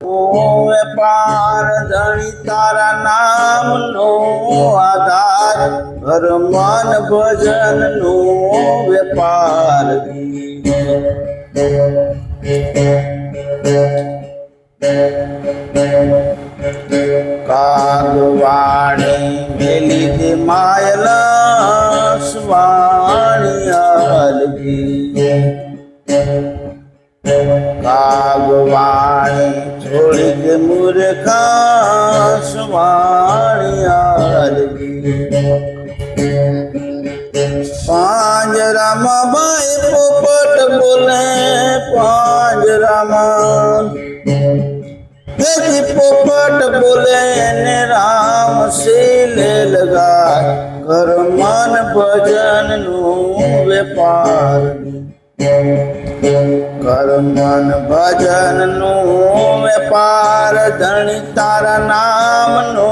વેપાર ધણી તારા નામનો આધાર ઘર મન ભજન નો વેપાર. કાગવાણી મેલી માયલા સ્વાણી અલગી કાગવાણી છોડી મૂર્ખા સ્વાણી અલગી પાંજરામાં ભાઈ પોપટ બોલે, પાંજરામાં પોપટ બોલે, ને રામ શીલે લગા કર મન ભજનનું વેપાર કર મન ભજનનું વેપાર ધણી તારા નામ નો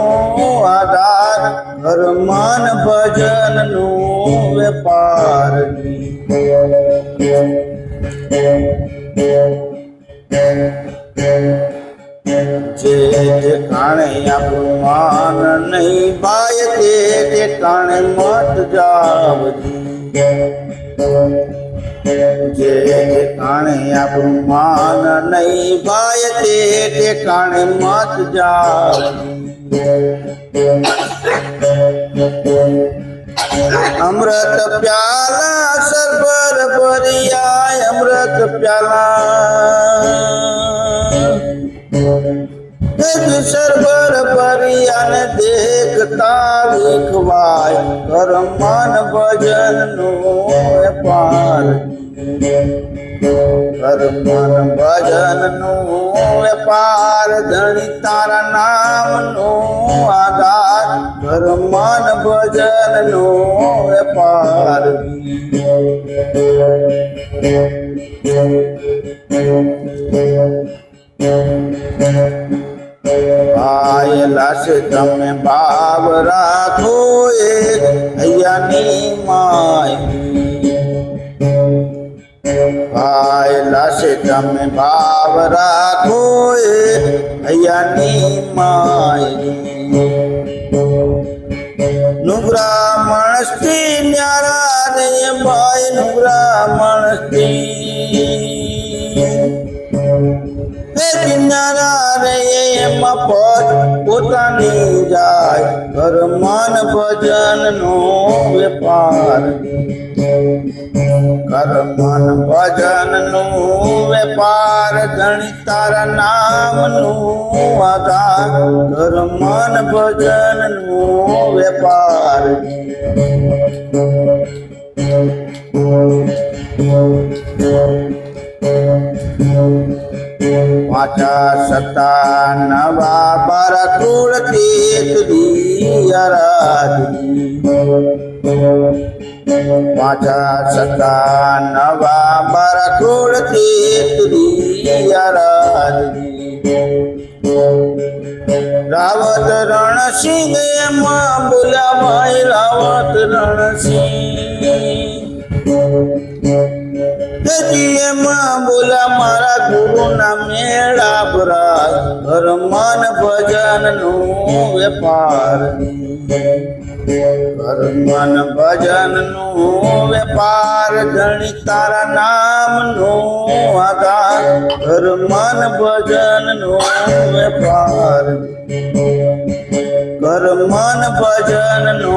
આધાર. કરમન ભજનનું વેપાર. જે ઠેકાણે આપણું માન નહીં ભાય, તે ઠેકાણે મત જાવજી જે ઠેકાણે આપણું માન નહીં ભાય તે ઠેકાણે મત જા અમૃત પ્યાલા સરભર ભરિયા અમૃત પ્યાલા. દેખતા દેખવાય. કરમન ભજન નો વેપાર કરમન ભજન નો વેપાર ધણી તારા નામ નો આધાર. કરમન ભજન નો વેપાર આયેલા છે તમે ભાવ રાખો એ અહીંયાની માય પાયેલા છે તમે ભાવ રાખો એ અહીંયાની માય નુબ્રાહ્મણ સ્ત્રી ન્યારા રે ભાઈ નુબ્રાહ્મણ માણસથી પદ પોતાની જાય. ઘર મન ભજન નો વેપાર. કર મન ભજન નો વેપાર ધણી તારા નામનું આધાર. કર ભજન નો વેપાર. વાચા સતા નવા તીર્થની આરાધની વાચા સતા નવા તીર્થની આરાધની રાવત રણસિંહમાં બોલ્યા ભાઈ રાવત રણસિંહ. તેથી એમાં બોલા, મારા ગુરુ ના મેળા ભરા ઘર મન ભજનનું વેપાર ઘર મન ભજનનું વેપાર ધણી તારા નામનું આધાર ઘર મન ભજનનું વેપાર કર મન ભજન નો